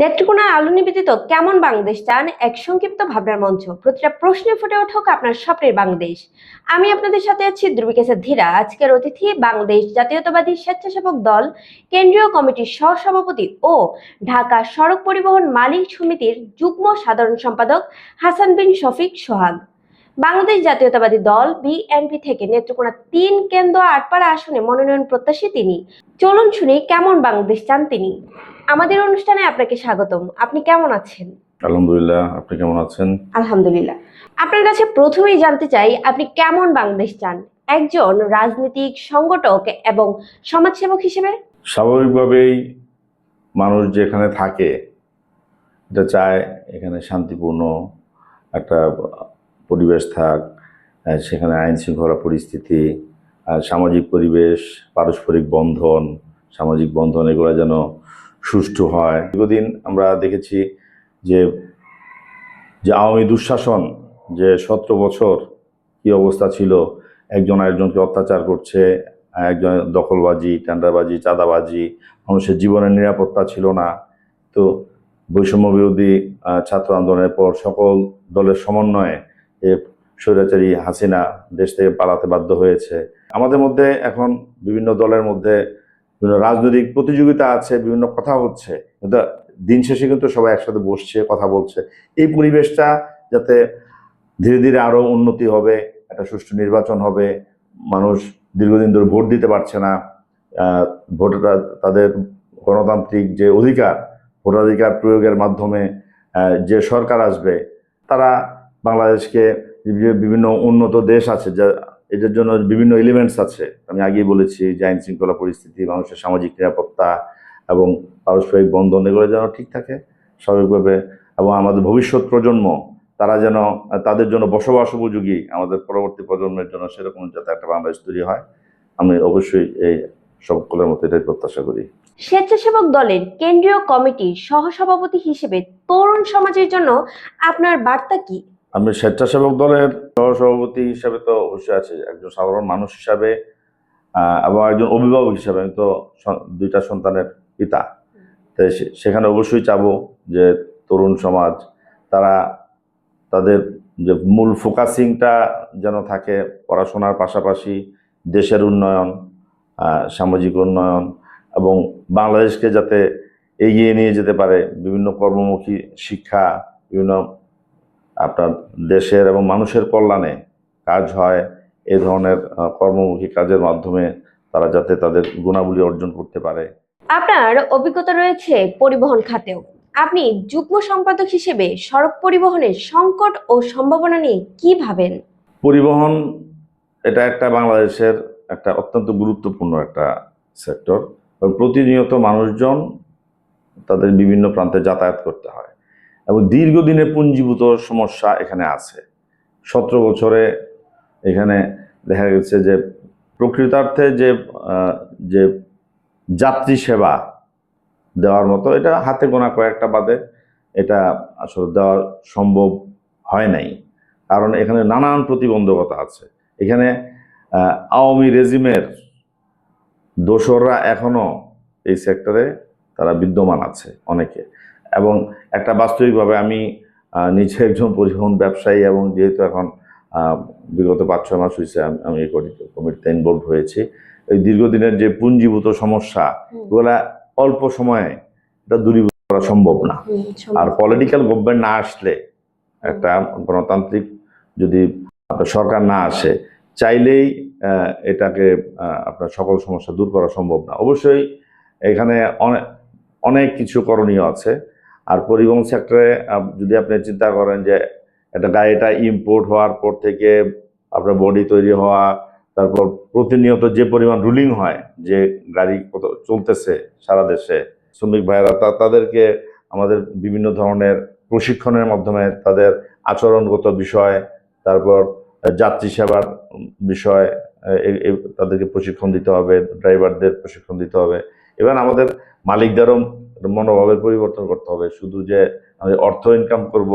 নেত্রকোনার আলো নিবেদিত কেমন বাংলাদেশ চান? এক সংক্ষিপ্ত ভাবনার মঞ্চ। প্রতিটা প্রশ্নে ফুটে উঠুক আপনার স্বপ্নের বাংলাদেশ। আমি আপনাদের সাথে আছি ধ্রুবিকেশের ধীরা। আজকের অতিথি বাংলাদেশ জাতীয়তাবাদী স্বেচ্ছাসেবক দল, কেন্দ্রীয় কমিটির সহসভাপতি ও ঢাকা সড়ক পরিবহন মালিক সমিতির যুগ্ম সাধারণ সম্পাদক হাসান বিন শফিক সোহাগ। বাংলাদেশ জাতীয়তাবাদী দল, বিএনপি থেকে নেত্রকোনা তিন কেন্দ্র আটপাড়া আসনে মনোনয়ন প্রত্যাশী তিনি। চলুন শুনি কেমন বাংলাদেশ চান তিনি। আমাদের অনুষ্ঠানে আপনাকে স্বাগতম। আপনি কেমন আছেন? আলহামদুলিল্লাহ আপনি কেমন আছেন? আলহামদুলিল্লাহ। আপনার কাছে প্রথমেই জানতে চাই আপনি কেমন বাংলাদেশ চান? একজন রাজনৈতিক সংগঠক এবং সমাজসেবক হিসেবে? স্বাভাবিকভাবেই মানুষ যেখানে থাকে এটা চায় এখানে শান্তিপূর্ণ একটা পরিবেশ থাক সেখানে আইন শৃঙ্খলা পরিস্থিতি আর সামাজিক পরিবেশ পারস্পরিক বন্ধন সামাজিক বন্ধন এগুলো যেন সুষ্ঠু হয়। দীর্ঘদিন আমরা দেখেছি যে যে আওয়ামী দুঃশাসন, যে সতেরো বছর কি অবস্থা ছিল, একজন আরেকজনকে অত্যাচার করছে, একজন দখলবাজি, টেন্ডারবাজি, চাঁদাবাজি, মানুষের জীবনের নিরাপত্তা ছিল না। তো বৈষম্য বিরোধী ছাত্র আন্দোলনের পর সকল দলের সমন্বয়ে এ স্বৈরাচারী হাসিনা দেশ থেকে পালাতে বাধ্য হয়েছে। আমাদের মধ্যে এখন বিভিন্ন দলের মধ্যে বিভিন্ন রাজনৈতিক প্রতিযোগিতা আছে বিভিন্ন কথা হচ্ছে। কিন্তু দিন শেষে কিন্তু সবাই একসাথে বসছে কথা বলছে। এই পরিবেশটা যাতে ধীরে ধীরে আরও উন্নতি হবে একটা সুষ্ঠু নির্বাচন হবে মানুষ দীর্ঘদিন ধরে ভোট দিতে পারছে না আহ, ভোটাররা তাদের গণতান্ত্রিক যে অধিকার ভোটাধিকার প্রয়োগের মাধ্যমে যে সরকার আসবে তারা বাংলাদেশকে বিভিন্ন উন্নত দেশ আছে যা এটার জন্য বিভিন্ন এলিমেন্টস আছে। আমি আগেই বলেছি যে আইন শৃঙ্খলা পরিস্থিতি, মানুষের সামাজিক নিরাপত্তা এবং পারস্পরিক বন্ধন, এগুলো যেন ঠিক থাকে স্বাভাবিকভাবে এবং আমাদের ভবিষ্যৎ প্রজন্ম, তারা যেন, তাদের জন্য বসবাস উপযোগী আমাদের পরবর্তী প্রজন্মের জন্য সেরকম যাতে একটা বাংলাদেশ তৈরি হয়। আমি অবশ্যই এই সকলের মতো এটাই প্রত্যাশা করি। স্বেচ্ছাসেবক দলের কেন্দ্রীয় কমিটির সহসভাপতি হিসেবে তরুণ সমাজের জন্য আপনার বার্তা কি? আমি স্বেচ্ছাসেবক দলের সহসভাপতি হিসাবে তো অবশ্যই আছে, একজন সাধারণ মানুষ হিসাবে এবং একজন অভিভাবক হিসাবে আমি তো দুইটা সন্তানের পিতা। তাই সেখানে অবশ্যই চাবো যে তরুণ সমাজ, তারা তাদের যে মূল ফোকাসিংটা যেন থাকে পড়াশোনার পাশাপাশি দেশের উন্নয়ন সামাজিক উন্নয়ন, এবং বাংলাদেশকে যাতে এগিয়ে নিয়ে যেতে পারে বিভিন্ন কর্মমুখী শিক্ষা, বিভিন্ন আপনার দেশের এবং মানুষের কল্যাণে কাজ হয় এ ধরনের কর্মমুখী কাজের মাধ্যমে তারা যাতে তাদের গুণাবলী অর্জন করতে পারে। আপনার অভিজ্ঞতা রয়েছে পরিবহন খাতেও। আপনি যুগ্ম সম্পাদক হিসেবে সড়ক পরিবহনের সংকট ও সম্ভাবনা নিয়ে কি ভাবেন? পরিবহন এটা একটা বাংলাদেশের একটা অত্যন্ত গুরুত্বপূর্ণ একটা সেক্টর। প্রতিনিয়ত মানুষজন তাদের বিভিন্ন প্রান্তে যাতায়াত করতে হয়। এবং দীর্ঘদিনের পুঞ্জীভূত সমস্যা এখানে আছে। সতেরো বছরে এখানে দেখা গেছে যে প্রকৃতার্থে যে যে যাত্রী সেবা দেওয়ার মতো, এটা হাতে গোনা কয়েকটা বাদে এটা আসলে দেওয়া সম্ভব হয় নাই। কারণ এখানে নানান প্রতিবন্ধকতা আছে। এখানে আওয়ামী রেজিমের দোসররা এখনও এই সেক্টরে তারা বিদ্যমান আছে অনেকে। এবং একটা বাস্তবিকভাবে আমি নিজে একজন পরিবহন ব্যবসায়ী এবং যেহেতু এখন বিগত পাঁচ ছয় মাস হয়েছে আমি- এই কমিটি- কমিটিতে ইনভলভ হয়েছি এই দীর্ঘদিনের যে পুঞ্জীভূত সমস্যা এগুলা অল্প সময়ে এটা দূরীভূত করা সম্ভব না। আর পলিটিক্যাল গভর্নমেন্ট না আসলে একটা গণতান্ত্রিক যদি আপনার সরকার না আসে চাইলেই এটাকে আপনার সকল সমস্যা দূর করা সম্ভব না। অবশ্যই এখানে অনেক অনেক কিছু করণীয় আছে। আর পরিবহন সেক্টরে যদি আপনি চিন্তা করেন যে একটা গাড়িটা ইম্পোর্ট হওয়ার পর থেকে আপনার বডি তৈরি হওয়া, তারপর প্রতিনিয়ত যে পরিমাণ রুলিং হয়, যে গাড়ি কত চলতেছে সারা দেশে, শ্রমিক ভাইয়েরা তা, তাদেরকে আমাদের বিভিন্ন ধরনের প্রশিক্ষণের মাধ্যমে তাদের আচরণগত বিষয়, তারপর যাত্রী সেবার বিষয় তাদেরকে প্রশিক্ষণ দিতে হবে ড্রাইভারদের প্রশিক্ষণ দিতে হবে। এবার আমাদের মালিকদেরও মনোভাবের পরিবর্তন করতে হবে। শুধু যে আমি অর্থ ইনকাম করব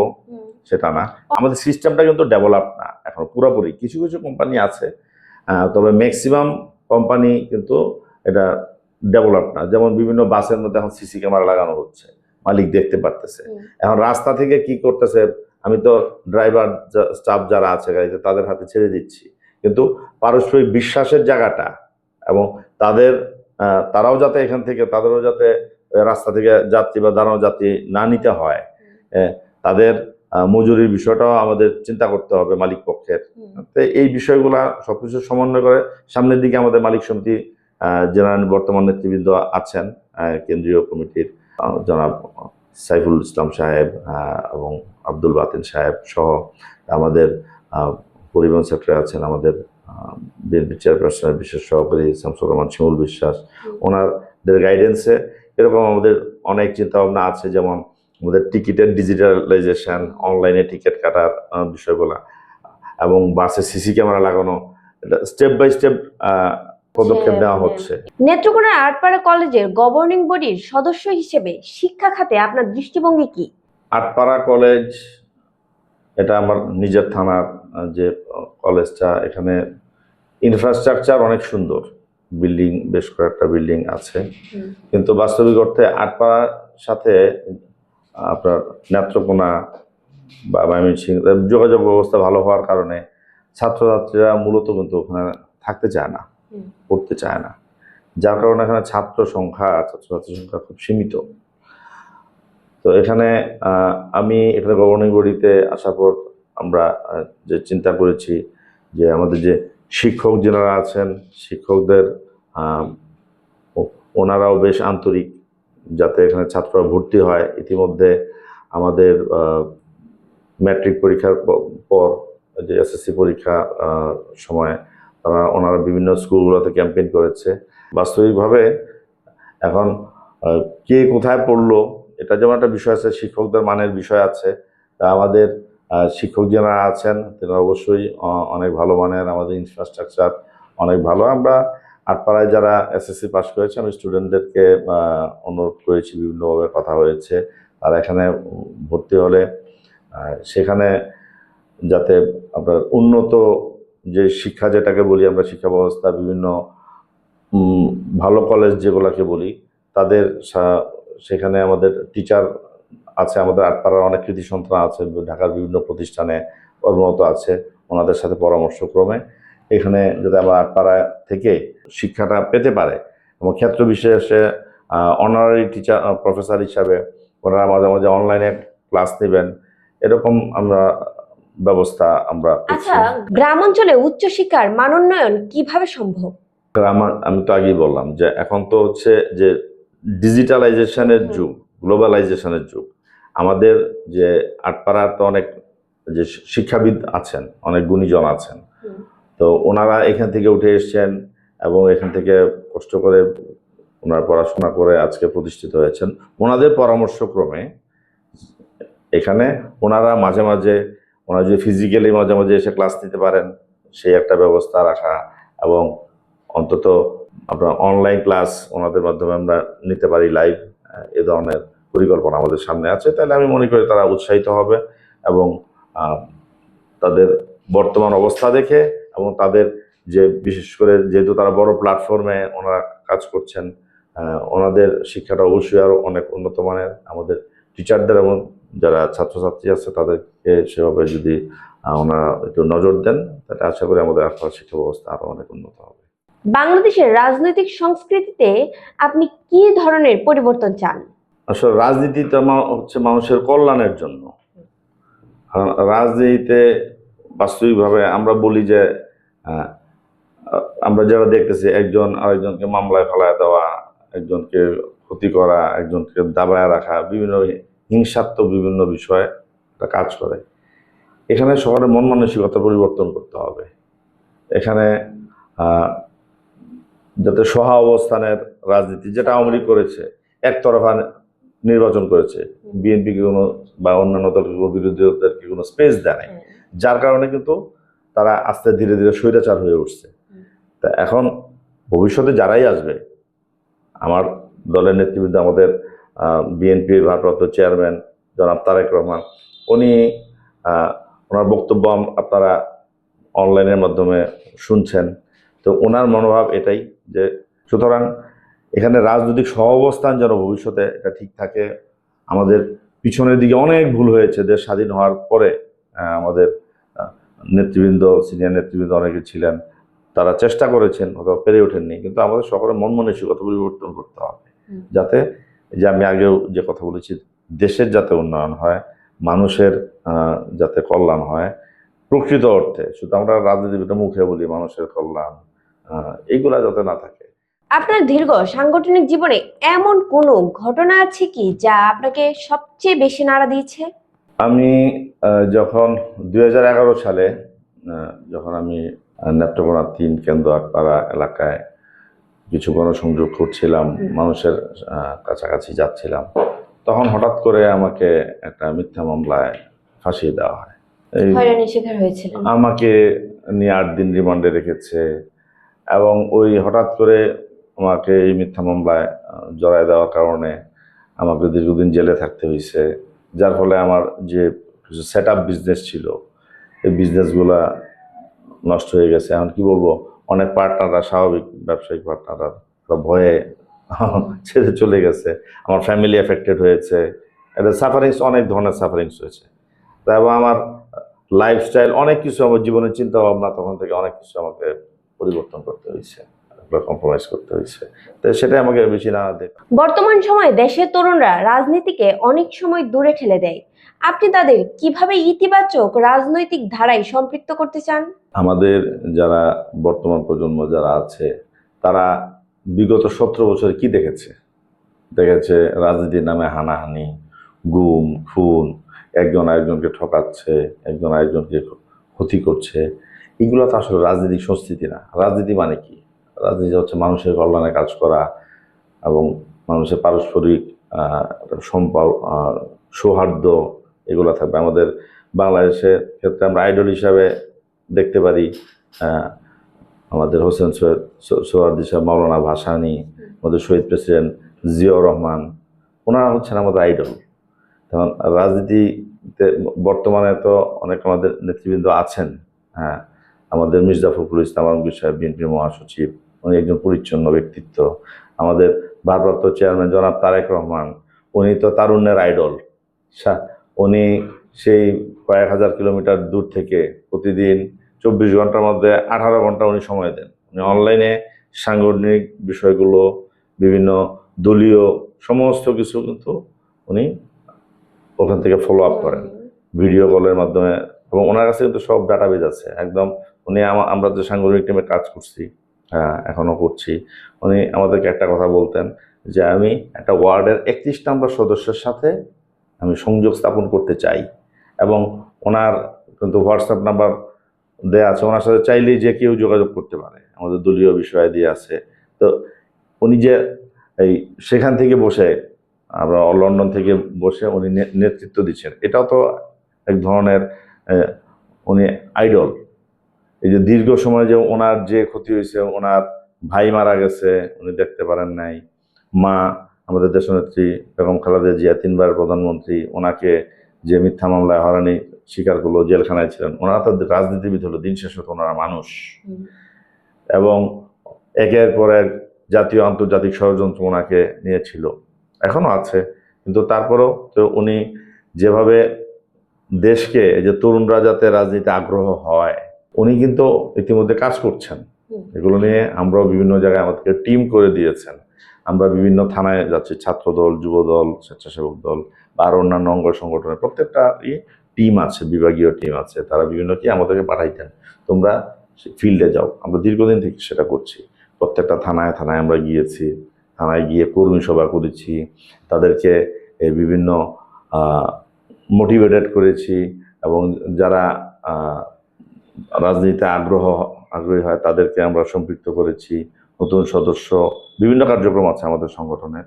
সেটা না। আমাদের সিস্টেমটা কিন্তু ডেভেলপ না এখন পুরোপুরি। কিছু কিছু কোম্পানি আছে তবে ম্যাক্সিমাম কোম্পানি কিন্তু এটা ডেভেলপ না। যেমন বিভিন্ন বাসের মধ্যে এখন সিসি ক্যামেরা লাগানো হচ্ছে মালিক দেখতে পারতেছে। এখন রাস্তা থেকে কি করতেছে আমি তো ড্রাইভার স্টাফ যারা আছে গাড়িতে তাদের হাতে ছেড়ে দিচ্ছি। কিন্তু পারস্পরিক বিশ্বাসের জায়গাটা এবং তাদের তারাও যাতে এখান থেকে তাদেরও যাতে রাস্তা থেকে যাত্রী বা দাঁড়ানো যাত্রী না নিতে হয়। তাদের মজুরির বিষয়টাও আমাদের চিন্তা করতে হবে মালিক পক্ষের। তো এই বিষয়গুলা সবকিছু সমন্বয় করে সামনের দিকে আমাদের মালিক সমিতি জেনারেল বর্তমান নেতৃবৃন্দ আছেন কেন্দ্রীয় কমিটির জনাব সাইফুল ইসলাম সাহেব এবং আব্দুল বাতিন সাহেব সহ আমাদের পরিবহন সেক্টরে আছেন আমাদের বিএনপি চেয়ারপারসনের বিশেষ সহকারী শামসুর রহমান শিমুল বিশ্বাস। ওনারদের গাইডেন্সে এরকম আমাদের অনেক চিন্তা ভাবনা আছে যেমন আমাদের টিকিটের ডিজিটালাইজেশন অনলাইনে টিকিট কাটার বিষয়গুলা এবং বাসে সিসি ক্যামেরা লাগানো স্টেপ বাই স্টেপ পদক্ষেপ নেওয়া হচ্ছে। নেত্রকোনার আটপাড়া কলেজের গভর্নিং বডির সদস্য হিসেবে শিক্ষা খাতে আপনার দৃষ্টিভঙ্গি কি? আটপাড়া কলেজ এটা আমার নিজের থানার যে কলেজটা এখানে ইনফ্রাস্ট্রাকচার অনেক সুন্দর। বিল্ডিং বেশ কয়েকটা বিল্ডিং আছে। কিন্তু বাস্তবিক অর্থে আটপাড়ার সাথে আপনার নেত্রকোনা বা ময়মনসিংহ যোগাযোগ ব্যবস্থা ভালো হওয়ার কারণে ছাত্রছাত্রীরা মূলত কিন্তু ওখানে থাকতে চায় না। পড়তে চায় না। যার কারণে এখানে ছাত্র সংখ্যা ছাত্রছাত্রীর সংখ্যা খুব সীমিত। তো এখানে আমি এখানে গভর্নিং বডিতে আসার পর আমরা যে চিন্তা করেছি যে আমাদের যে শিক্ষক যারা আছেন শিক্ষকদের ওনারাও বেশ আন্তরিক যাতে এখানে ছাত্ররা ভর্তি হয়। ইতিমধ্যে আমাদের ম্যাট্রিক পরীক্ষার পর যে এসএসসি পরীক্ষা সময় তারা ওনারা বিভিন্ন স্কুলগুলোতে ক্যাম্পেইন করেছে। বাস্তবিকভাবে এখন কে কোথায় পড়ল, এটা যেমন একটা বিষয় আছে, শিক্ষকদের মানের বিষয় আছে। তা আমাদের শিক্ষক যারা আছেন, তারা অবশ্যই অনেক ভালো মানের, আমাদের ইনফ্রাস্ট্রাকচার অনেক ভালো। আমরা আটপাড়ায় যারা এসএসসি পাস করেছে, আমি স্টুডেন্টদেরকে অনুরোধ করেছি, বিভিন্নভাবে কথা হয়েছে। তারা এখানে ভর্তি হলে সেখানে যাতে আপনার উন্নত যে শিক্ষা যেটাকে বলি আমরা, শিক্ষা ব্যবস্থা, বিভিন্ন ভালো কলেজ যেগুলোকে বলি, তাদের সেখানে আমাদের টিচার আছে, আমাদের আটপাড়ার অনেক কৃতি সন্তান আছে, ঢাকার বিভিন্ন প্রতিষ্ঠানে কর্মরত আছে, ওনাদের সাথে পরামর্শক্রমে। এখানে যদি আমরা আটপাড়া থেকে শিক্ষাটা পেতে পারে এবং ক্ষেত্র বিশেষে অনারারি টিচার প্রফেসর হিসাবে ওনারা মাঝে মাঝে অনলাইনে ক্লাস নেবেন এরকম আমরা ব্যবস্থা আমরা। আচ্ছা গ্রাম অঞ্চলে উচ্চশিক্ষার মানোন্নয়ন কীভাবে সম্ভব আমার আমি তো আগেই বললাম যে এখন তো হচ্ছে যে ডিজিটালাইজেশনের যুগ গ্লোবালাইজেশনের যুগ আমাদের যে আটপাড়ার তো অনেক যে শিক্ষাবিদ আছেন অনেক গুণীজন আছেন। তো ওনারা এখান থেকে উঠে এসছেন এবং এখান থেকে কষ্ট করে ওনারা পড়াশোনা করে আজকে প্রতিষ্ঠিত হয়েছেন। ওনাদের পরামর্শক্রমে এখানে ওনারা মাঝে মাঝে, ওনারা যদি ফিজিক্যালি মাঝে মাঝে এসে ক্লাস নিতে পারেন, সেই একটা ব্যবস্থা রাখা এবং অন্তত আপনার অনলাইন ক্লাস ওনাদের মাধ্যমে আমরা নিতে পারি লাইভ এ ধরনের পরিকল্পনা আমাদের সামনে আছে। তাহলে আমি মনে করি তারা উৎসাহিত হবে এবং তাদের বর্তমান অবস্থা দেখে এবং তাদের যে বিশেষ করে যেহেতু তারা বড় প্ল্যাটফর্মে ওনারা কাজ করছেন ওনাদের শিক্ষাটা অবশ্যই আরও অনেক উন্নত মানের। আমাদের টিচারদের এবং যারা ছাত্রছাত্রী আছে তাদেরকে সেভাবে যদি ওনারা একটু নজর দেন তাহলে আশা করি আমাদের আর্থিক শিক্ষা ব্যবস্থা আরও অনেক উন্নত হবে। বাংলাদেশের রাজনৈতিক সংস্কৃতিতে আপনি কি ধরনের পরিবর্তন চান? আসলে রাজনীতিটা হচ্ছে মানুষের কল্যাণের জন্য। রাজনীতিতে বাস্তবিকভাবে আমরা বলি যে আমরা যারা দেখতেছি একজন আরেকজনকে মামলায় ফেলায় দেওয়া একজনকে ক্ষতি করা একজনকে দাবায় রাখা বিভিন্ন হিংসাত্মক বিভিন্ন বিষয়ে কাজ করে। এখানে সবার মন মানসিকতা পরিবর্তন করতে হবে। এখানে যাতে সহা অবস্থানের রাজনীতি যেটা আওয়ামী লীগ করেছে একতরফা নির্বাচন করেছে বিএনপিকে কোনো বা অন্যান্য দলকে কোনো বিরোধীদেরকে কোনো স্পেস দেয় নাই? যার কারণে কিন্তু তারা আস্তে ধীরে ধীরে স্বৈরাচার হয়ে উঠছে। তা এখন ভবিষ্যতে যারাই আসবে, আমার দলের নেতৃবৃন্দ আমাদের বিএনপির ভারপ্রাপ্ত চেয়ারম্যান জনাব তারেক রহমান, উনি ওনার বক্তব্য আপনারা অনলাইনের মাধ্যমে শুনছেন। তো ওনার মনোভাব এটাই যে, সুতরাং এখানে রাজনৈতিক সহাবস্থান যেন ভবিষ্যতে এটা ঠিক থাকে, আমাদের পিছনের দিকে অনেক ভুল হয়েছে, দেশ স্বাধীন হওয়ার পরে আমাদের নেতৃবৃন্দ সিনিয়র নেতৃবৃন্দ অনেকে ছিলেন তারা চেষ্টা করেছেন অথবা পেরে ওঠেননি। কিন্তু আমাদের সকলের মন মানসিকতা পরিবর্তন করতে হবে। যাতে যে আমি আগেও যে কথা বলেছি দেশের যাতে উন্নয়ন হয় মানুষের যাতে কল্যাণ হয় প্রকৃত অর্থে শুধু আমরা রাজনীতিবিদের মুখে বলি মানুষের কল্যাণ এইগুলা যাতে না থাকে। আপনার দীর্ঘ সাংগঠনিক জীবনে এমন কোনো ঘটনা আছে কি যা আপনাকে সবচেয়ে বেশি নাড়া দিয়েছে? আমি যখন দুই হাজার এগারো সালে যখন আমি নেত্রকোনা তিন কেন্দ্র আকপাড়া এলাকায় কিছু গণসংযোগ করছিলাম মানুষের কাছাকাছি যাচ্ছিলাম তখন হঠাৎ করে আমাকে একটা মিথ্যা মামলায় ফাঁসিয়ে দেওয়া হয়। আমাকে নিয়ে আট দিন রিমান্ডে রেখেছে এবং ওই হঠাৎ করে আমাকে এই মিথ্যা মামলায় জড়ায় দেওয়ার কারণে আমাকে দীর্ঘদিন জেলে থাকতে হয়েছে যার ফলে আমার যে কিছু সেট আপ বিজনেস ছিল, এই বিজনেসগুলা নষ্ট হয়ে গেছে। এখন কি বলব? অনেক পার্টনাররা স্বাভাবিক ব্যবসায়িক পার্টনাররা ভয়ে ছেড়ে চলে গেছে। আমার ফ্যামিলি এফেক্টেড হয়েছে। এটা সাফারিংস অনেক ধরনের সাফারিংস হয়েছে। তা এবং আমার লাইফস্টাইল অনেক কিছু আমার জীবনের চিন্তা ভাবনা তখন থেকে অনেক কিছু আমাকে পরিবর্তন করতে হয়েছে। কম্প্রোমাইজ করতে হয়েছে। তো সেটাই আমাকে বেশি না দেখ বর্তমান সময়ে দেশের তরুণরা রাজনীতিকে অনেক সময় দূরে ঠেলে দেয়। আপনি তাদের কীভাবে ইতিবাচক রাজনৈতিক ধারায় সম্পৃক্ত করতে চান? আমাদের যারা বর্তমান প্রজন্ম যারা আছে তারা বিগত সতেরো বছর কি দেখেছে? দেখেছে রাজনীতির নামে হানাহানি গুম খুন একজন আরেকজনকে ঠকাচ্ছে একজন আরেকজনকে ক্ষতি করছে। এগুলো তো আসলে রাজনৈতিক সংস্কৃতি না। রাজনীতি মানে কি? রাজনীতি হচ্ছে মানুষের কল্যাণে কাজ করা এবং মানুষের পারস্পরিক সম্পর্ক সৌহার্দ্য এগুলো থাকবে। আমাদের বাংলাদেশের ক্ষেত্রে আমরা আইডল হিসাবে দেখতে পারি আমাদের হোসেন সৈয়দ সোহার্দি সাহেব মাওলানা ভাসানি, আমাদের শহীদ প্রেসিডেন্ট জিয়াউর রহমান, ওনারা হচ্ছেন আমাদের আইডল তখন রাজনীতিতে বর্তমানে তো অনেক আমাদের নেতৃবৃন্দ আছেন হ্যাঁ। আমাদের মির্জা ফখরুল ইসলাম আলমগীর সাহেব, বিএনপির মহাসচিব উনি একজন পরিচ্ছন্ন ব্যক্তিত্ব। আমাদের ভারপ্রাপ্ত চেয়ারম্যান জনাব তারেক রহমান উনি তো তারুণ্যের আইডল। উনি সেই কয়েক হাজার কিলোমিটার দূর থেকে প্রতিদিন চব্বিশ ঘণ্টার মধ্যে আঠারো ঘণ্টা উনি সময় দেন। উনি অনলাইনে সাংগঠনিক বিষয়গুলো বিভিন্ন দলীয় সমস্ত কিছু কিন্তু উনি ওখান থেকে ফলো আপ করেন। ভিডিও কলের মাধ্যমে। এবং ওনার কাছে কিন্তু সব ডাটাবেজ আছে। একদম উনি আমরা যে সাংগঠনিক টিমে কাজ করছি হ্যাঁ এখনও করছি। উনি আমাদেরকে একটা কথা বলতেন যে, আমি একটা ওয়ার্ডের একত্রিশ নম্বর সদস্যের সাথে আমি সংযোগ স্থাপন করতে চাই। এবং ওনার কিন্তু হোয়াটসঅ্যাপ নাম্বার দেয়া আছে, ওনার সাথে চাইলেই যে কেউ যোগাযোগ করতে পারে। আমাদের দলীয় বিষয় দিয়ে আছে। তো উনি যে এই সেখান থেকে বসে, আমরা লন্ডন থেকে বসে উনি নেতৃত্ব দিচ্ছেন। এটাও তো এক ধরনের উনি আইডল। এই যে দীর্ঘ সময় যে ওনার যে ক্ষতি হয়েছে ওনার ভাই মারা গেছে উনি দেখতে পারেন নাই। মা আমাদের দেশনেত্রী বেগম খালেদা জিয়া তিনবার প্রধানমন্ত্রী ওনাকে যে মিথ্যা মামলায় হরানি স্বীকার করল জেলখানায় ছিলেন ওনারা তো রাজনীতিবিদ হলো দিন শেষ তো ওনারা মানুষ। এবং একের পর এক জাতীয় আন্তর্জাতিক ষড়যন্ত্র ওনাকে নিয়েছিল। এখনও আছে। কিন্তু তারপরেও তো উনি যেভাবে দেশকে যে তরুণরা যাতে রাজনীতি আগ্রহ হয় উনি কিন্তু ইতিমধ্যে কাজ করছেন। এগুলো নিয়ে আমরাও বিভিন্ন জায়গায় আমাদেরকে টিম করে দিয়েছেন। আমরা বিভিন্ন থানায় যাচ্ছি ছাত্র দল যুব দল স্বেচ্ছাসেবক দল বা আরও অন্যান্য অঙ্গ সংগঠনের প্রত্যেকটা টিম আছে বিভাগীয় টিম আছে তারা বিভিন্ন কি আমাদেরকে পাঠাইতেন। তোমরা ফিল্ডে যাও আমরা দীর্ঘদিন থেকে সেটা করছি। প্রত্যেকটা থানায় থানায় আমরা গিয়েছি থানায় গিয়ে কর্মী সভা করেছি তাদেরকে বিভিন্ন মোটিভেটেড করেছি এবং যারা রাজনীতিতে আগ্রহ, আগ্রহী হয়, তাদেরকে আমরা সম্পৃক্ত করেছি। নতুন সদস্য, বিভিন্ন কার্যক্রম আছে আমাদের সংগঠনের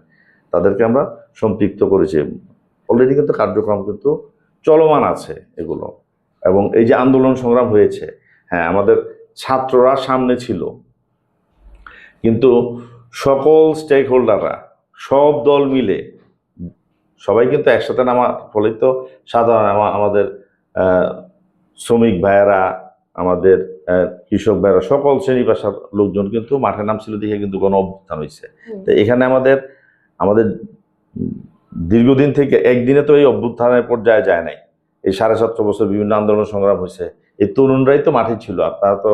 তাদেরকে আমরা সম্পৃক্ত করেছি। অলরেডি কিন্তু কার্যক্রম কিন্তু চলমান আছে এগুলো। এবং এই যে আন্দোলন সংগ্রাম হয়েছে হ্যাঁ আমাদের ছাত্ররা সামনে ছিল। কিন্তু সকল স্টেক হোল্ডাররা সব দল মিলে, সবাই কিন্তু একসাথে নামার ফলে তো সাধারণ আমা- আমাদের শ্রমিক ভাইয়েরা আমাদের কৃষক ভাইয়েরা সকল শ্রেণি পেশার লোকজন কিন্তু মাঠে নামছিল দেখে কিন্তু কোনো অভ্যুত্থান হয়েছে তো এখানে আমাদের আমাদের দীর্ঘদিন থেকে একদিনে তো এই অভ্যুত্থানের পর্যায়ে যায় নাই। এই সাড়ে সাতশো বছর বিভিন্ন আন্দোলন সংগ্রাম হয়েছে এই তরুণরাই তো মাঠে ছিল। আপনারা তো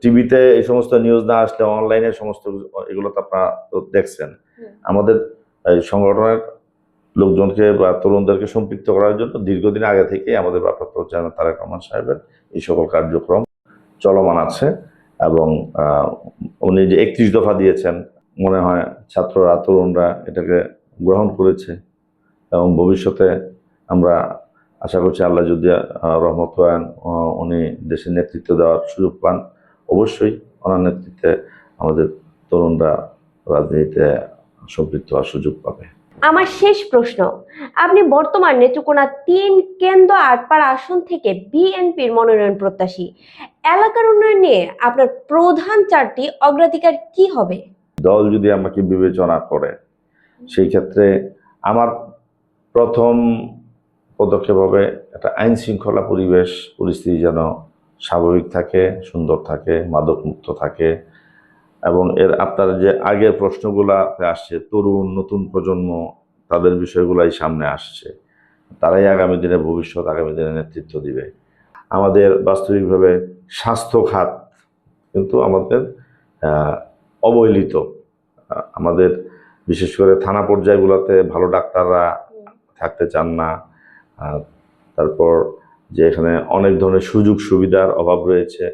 টিভিতে এই সমস্ত নিউজ না আসলে অনলাইনে সমস্ত এগুলো তো আপনারা তো দেখছেন। আমাদের এই সংগঠনের লোকজনকে বা তরুণদেরকে সম্পৃক্ত করার জন্য দীর্ঘদিন আগে থেকে আমাদের ভারপ্রাপ্ত চেয়ারম্যান তারেক রহমান সাহেবের এই সকল কার্যক্রম চলমান আছে এবং উনি যে একত্রিশ দফা দিয়েছেন, মনে হয় ছাত্ররা, তরুণরা এটাকে গ্রহণ করেছে এবং ভবিষ্যতে আমরা আশা করছি আল্লাহ যদি রহমত করেন উনি দেশের নেতৃত্ব দেওয়ার সুযোগ পান, অবশ্যই ওনার নেতৃত্বে আমাদের তরুণরা রাজনীতিতে সম্পৃক্ত হওয়ার সুযোগ পাবে। আমার শেষ প্রশ্ন। আপনি বর্তমান নেত্রকোনা তিন কেন্দ্র আটপাড়া আসন থেকে বিএনপির মনোনয়ন প্রত্যাশী। এলাকার উন্নয়ন নিয়ে আপনার প্রধান চারটি অগ্রাধিকার কি হবে? দল যদি আমাকে বিবেচনা করে, সেই ক্ষেত্রে আমার প্রথম পদক্ষেপ হবে একটা আইন শৃঙ্খলা পরিবেশ, পরিস্থিতি যেন স্বাভাবিক থাকে, সুন্দর থাকে, মাদকমুক্ত থাকে। এবং এর আপনার যে আগের প্রশ্নগুলাতে আসছে, তরুণ, নতুন প্রজন্ম, তাদের বিষয়গুলাই সামনে আসছে। তারাই আগামী দিনে ভবিষ্যৎ, আগামী দিনে নেতৃত্ব দিবে। আমাদের বাস্তবিকভাবে স্বাস্থ্য খাত কিন্তু আমাদের অবহেলিত। আমাদের বিশেষ করে থানা পর্যায়গুলোতে ভালো ডাক্তাররা থাকতে চান না। তারপর যে এখানে অনেক ধরনের সুযোগ সুবিধার অভাব রয়েছে,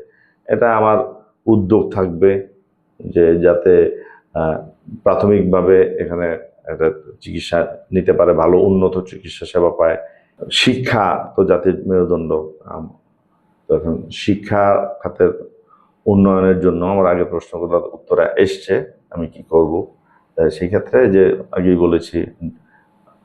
এটা আমার উদ্যোগ থাকবে। যে যাতে প্রাথমিকভাবে এখানে একটা চিকিৎসা নিতে পারে, ভালো উন্নত চিকিৎসা সেবা পায়। শিক্ষা তো জাতির মেরুদণ্ড। তো এখন শিক্ষা খাতের উন্নয়নের জন্য আমার আগে প্রশ্নগুলোর উত্তরে এসছে, আমি কি করব? সেই ক্ষেত্রে যে আগেই বলেছি,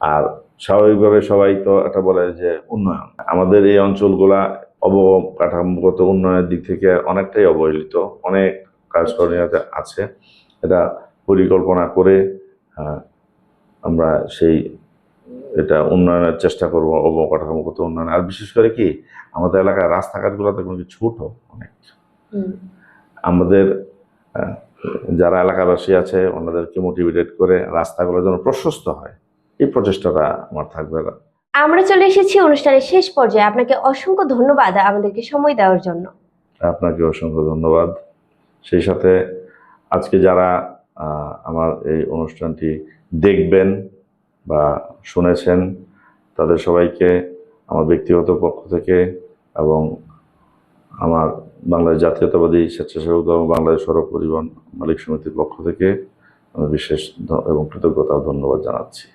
আর স্বাভাবিকভাবে সবাই তো এটা বলে যে উন্নয়ন। আমাদের এই অঞ্চলগুলা অবকাঠামোগত উন্নয়নের দিক থেকে অনেকটাই অবহেলিত। অনেক কাজ করণীয়তা আছে। এটা পরিকল্পনা করে আমরা সেই এটা উন্নয়নের চেষ্টা করব অবকাঠামোগত উন্নয়ন। আর বিশেষ করে কি আমাদের এলাকায় রাস্তাঘাটগুলোতে কোনো কিছু ছোট অনেক। আমাদের যারা এলাকাবাসী আছে ওনাদেরকে মোটিভেটেড করে রাস্তাগুলো যেন প্রশস্ত হয় এই প্রচেষ্টাটা আমার থাকবে। আমরা চলে এসেছি অনুষ্ঠানের শেষ পর্যায়ে। আপনাকে অসংখ্য ধন্যবাদ আমাদেরকে সময় দেওয়ার জন্য। আপনাকে অসংখ্য ধন্যবাদ। সেই সাথে আজকে যারা আমার এই অনুষ্ঠানটি দেখবেন বা শুনেছেন, তাদের সবাইকে আমার ব্যক্তিগত পক্ষ থেকে এবং আমার বাংলাদেশ জাতীয়তাবাদী স্বেচ্ছাসেবক এবং বাংলাদেশ সড়ক পরিবহন মালিক সমিতির পক্ষ থেকে আমি বিশেষ এবং কৃতজ্ঞতা ধন্যবাদ জানাচ্ছি।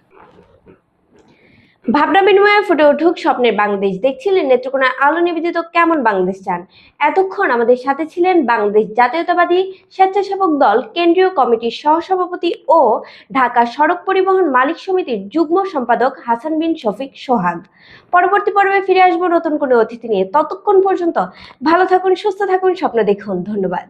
ভাবনা বিনিময়ে ফুটে উঠুক স্বপ্নের বাংলাদেশ। দেখছিলেন নেত্রকোনার আলো নিবেদিত কেমন বাংলাদেশ চান? এতক্ষণ আমাদের সাথে ছিলেন বাংলাদেশ জাতীয়তাবাদী স্বেচ্ছাসেবক দল, কেন্দ্রীয় কমিটির সহসভাপতি ও ঢাকা সড়ক পরিবহন মালিক সমিতির যুগ্ম সম্পাদক হাসান বিন শফিক সোহাগ। পরবর্তী পর্বে ফিরে আসব নতুন কোনো অতিথি নিয়ে। ততক্ষণ পর্যন্ত ভালো থাকুন, সুস্থ থাকুন, স্বপ্ন দেখুন। ধন্যবাদ।